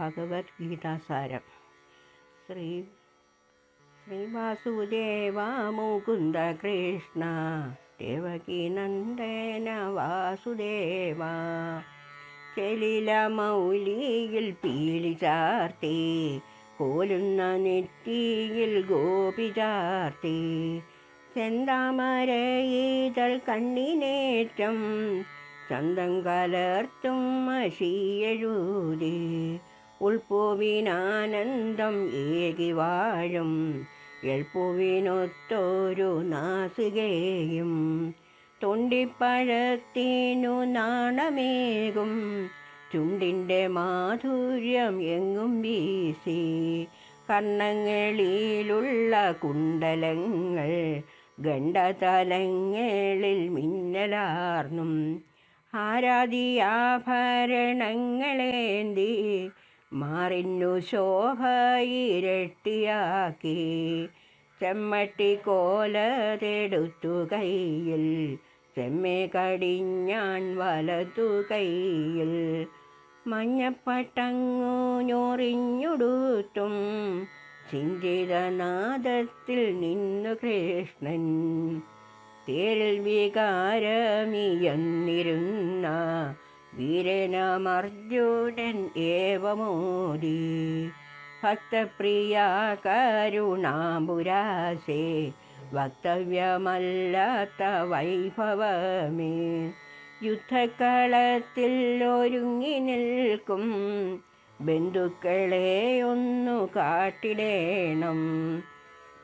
ഭഗവത്ഗീതാസാരം. ശ്രീ ശ്രീ വാസുദേവ മുകുന്ദ കൃഷ്ണ ദേവകി നന്ദന വാസുദേവ ചെലില മൗലിയിൽ പീലി ചാർത്തി കോലുന്ന നെറ്റിയിൽ ഗോപി ചാർത്തി ചെന്താമരയിതൾ കണ്ണിനേറ്റം ചന്തം കലർത്തും മഷിയെഴുതി ഉൾപ്പൂവിനാനന്ദം ഏകി വാഴും. എൾപ്പുവിനൊത്തൊരു നാസുകയും തൊണ്ടിപ്പഴത്തിനു നാണമേകും. ചുണ്ടിന്റെ മാധുര്യം എങ്ങും വീശി. കർണങ്ങളിലുള്ള കുണ്ടലങ്ങൾ ഗണ്ഡതലങ്ങളിൽ മിന്നലാർന്നും. ആരാധിയാഭരണങ്ങളേന്തി മാറിന്നു ശോഭ ഇരട്ടിയാക്കി. ചെമ്മട്ടി കോലതെടുത്തു കയ്യിൽ. ചെമ്മെ കടിഞ്ഞാൻ വലതു കയ്യിൽ. മഞ്ഞപ്പട്ടങ്ങു ഞൊറിഞ്ഞുടുത്തും ചിന്തിതനാദത്തിൽ നിന്നു കൃഷ്ണൻ. തേരിൽ വികാരമിയെന്നിരുന്ന വീരനാമർജുനൻ ഏവമോദി ഭക്തപ്രിയ കരുണാമ്പുരാസേ വക്തവ്യമല്ലാത്ത വൈഭവമേ. യുദ്ധക്കളത്തിൽ ഒരുങ്ങി നിൽക്കും ബന്ധുക്കളെ ഒന്നു കാട്ടിടേണം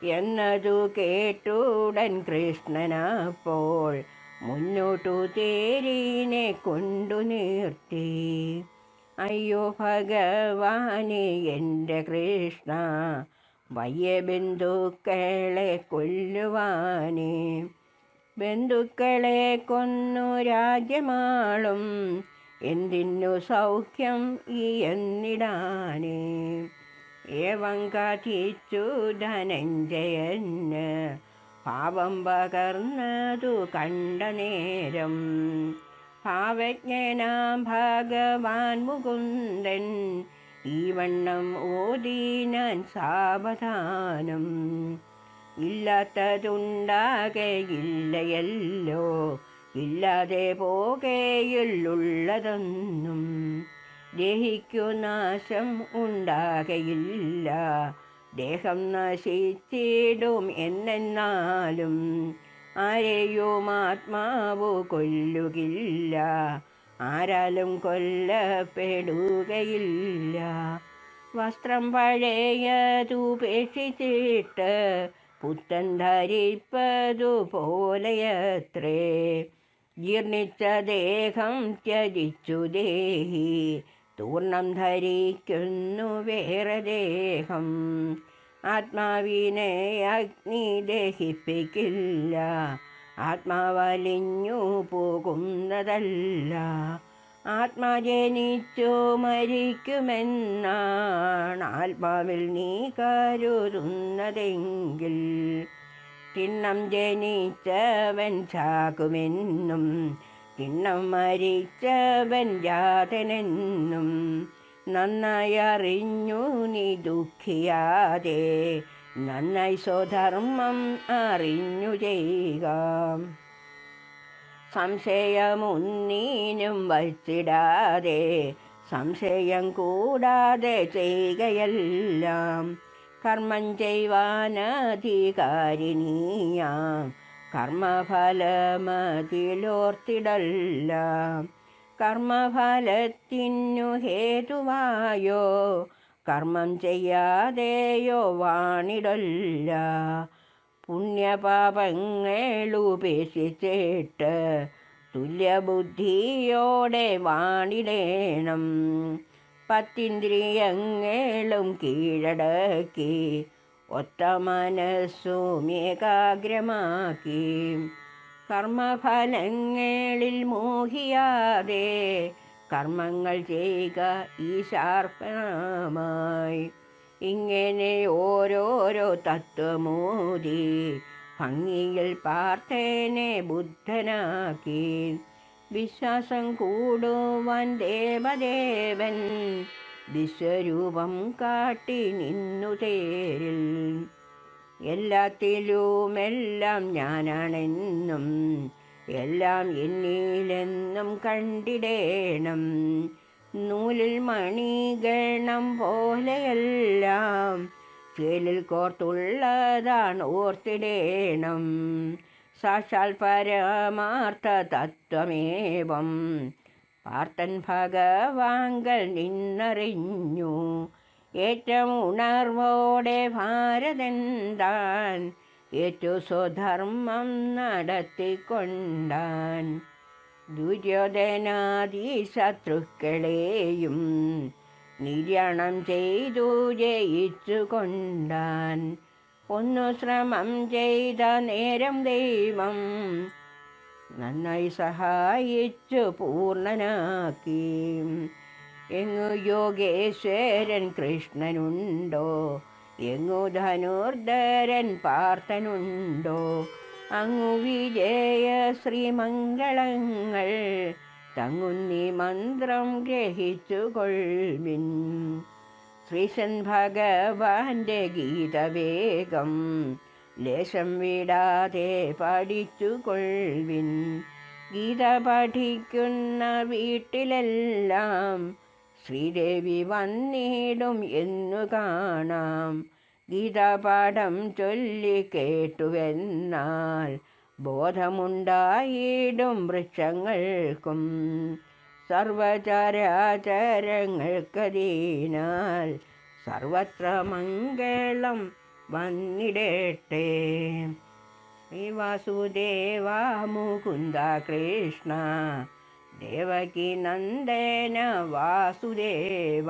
എന്നതു കേട്ടുടൻ കൃഷ്ണനപ്പോൾ മുന്നോട്ടു തേരീനെ കൊണ്ടു നിർത്തി. അയ്യോ ഭഗവാനെ എന്റെ കൃഷ്ണ വയ്യ ബന്ധുക്കളെ കൊല്ലുവാനെ. ബന്ധുക്കളെ കൊന്നു രാജ്യമാളും എന്തിനു സൗഖ്യം ഈ എന്നിടാനേ. ഏവം ധനഞ്ജയന് പാപം പകർന്നതു കണ്ട നേരം ഭാവജ്ഞനാം ഭഗവാൻ മുകുന്ദൻ ഈ വണ്ണം ഓതീനാൻ സാവധാനം. ഇല്ലാത്തതുണ്ടാകയില്ലയല്ലോ ഇല്ലാതെ പോകെയുള്ളുള്ളതൊന്നും ദഹിക്കു നാശം ഉണ്ടാകയില്ല. ദേഹം നശിച്ചിടും എന്നെന്നാലും ആരെയും ആത്മാവ് കൊല്ലുകില്ല. ആരാലും കൊല്ലപ്പെടുകയില്ല. വസ്ത്രം പഴയതുപേക്ഷിച്ചിട്ട് പുത്തൻ ധരിപ്പതുപോലെയത്രേ ജീർണിച്ച ദേഹം ത്യജിച്ചു ദേഹി. തൂർണം ധരിക്കുന്നു വേറെ ദേഹം ആത്മാവിനെ അഗ്നി ദഹിപ്പിക്കില്ല. ആത്മാവലിഞ്ഞു പോകുന്നതല്ല. ആത്മാ ജനിച്ചു മരിക്കുമെന്നാണ് ആത്മാവിൽ നീ കരുതുന്നതെങ്കിൽ. കിണ്ണം ജനിച്ചവൻ ചാകുമെന്നും തിണ്ണം മരിച്ചവൻ ജാതനെന്നും നന്നായി അറിഞ്ഞു നീ ദുഃഖിയാതെ നന്നായി സ്വധർമ്മം അറിഞ്ഞു ചെയ്യുക. സംശയമൊന്നീനും വച്ചിടാതെ സംശയം കൂടാതെ ചെയ്യുകയെല്ലാം കർമ്മം ചെയ്യുവാനധികാരിണീയാം കർമ്മഫലമതിലോർത്തിടല്ല. കർമ്മഫലത്തിനു ഹേതുവായോ കർമ്മം ചെയ്യാതെയോ വാണിടല്ല. പുണ്യപാപങ്ങളുപേക്ഷിച്ചിട്ട് തുല്യബുദ്ധിയോടെ വാണിടേണം. പത്തിന്ദ്രിയങ്ങളും കീഴടക്കി ഒത്ത മനസ്സുമേകാഗ്രമാക്കി കർമ്മഫലങ്ങളിൽ മോഹിയാതെ കർമ്മങ്ങൾ ചെയ്യുക ഈശാർപ്പണമായി. ഇങ്ങനെ ഓരോരോ തത്വമോതി ഭംഗിയിൽ പാർത്തേനെ ബുദ്ധനാക്കി. വിശ്വാസം കൂടുവാൻ ദേവദേവൻ വിശ്വരൂപം കാട്ടി നിന്നു തേരിൽ. എല്ലാത്തിലുമെല്ലാം ഞാനാണെന്നും എല്ലാം എന്നിലെന്നും കണ്ടിടേണം. നൂലിൽ മണിഗണം പോലെയെല്ലാം ചേലിൽ കോർത്തുള്ളതാണ് ഓർത്തിടേണം. സാക്ഷാൽ പരമാർത്ഥ തത്വമേവം പാർത്തൻ ഭഗവാങ്കൽ നിന്നറിഞ്ഞു. ഏറ്റവും ഉണർവോടെ ഭാരതൻ താൻ ഏറ്റു സ്വധർമ്മം നടത്തിക്കൊണ്ടാൻ. ദുര്യോധനാദി ശത്രുക്കളെയും നിര്യാണം ചെയ്തു ജയിച്ചു കൊണ്ടാൻ ഒന്നു ശ്രമം ചെയ്ത നേരം ദൈവം നന്നായി സഹായിച്ചു പൂർണനാക്കി എങ്ങു യോഗേശ്വരൻ കൃഷ്ണനുണ്ടോ? എങ്ങു ധനുർധരൻ പാർത്ഥനുണ്ടോ? അങ്ങു വിജയ ശ്രീമംഗളങ്ങൾ തങ്ങുന്നി മന്ത്രം ഗ്രഹിച്ചു കൊൾവിൻ ശ്രീശൻ ഭഗവാന്റെ ഗീതവേഗം ലേശം വിടാതെ പഠിച്ചു കൊൾവിൻ ഗീത പഠിക്കുന്ന വീട്ടിലെല്ലാം ശ്രീദേവി വന്നിടും എന്നു കാണാം. ഗീതപാഠം ചൊല്ലി കേട്ടുവെന്നാൽ ബോധമുണ്ടായിടും വൃക്ഷങ്ങൾക്കും. സർവചരാചരങ്ങൾക്കതിനാൽ സർവത്ര മംഗളം വന്നിടട്ടെ ശ്രീ വാസുദേവ മുകുന്ദ കൃഷ്ണ ദേവകി നന്ദന വാസുദേവ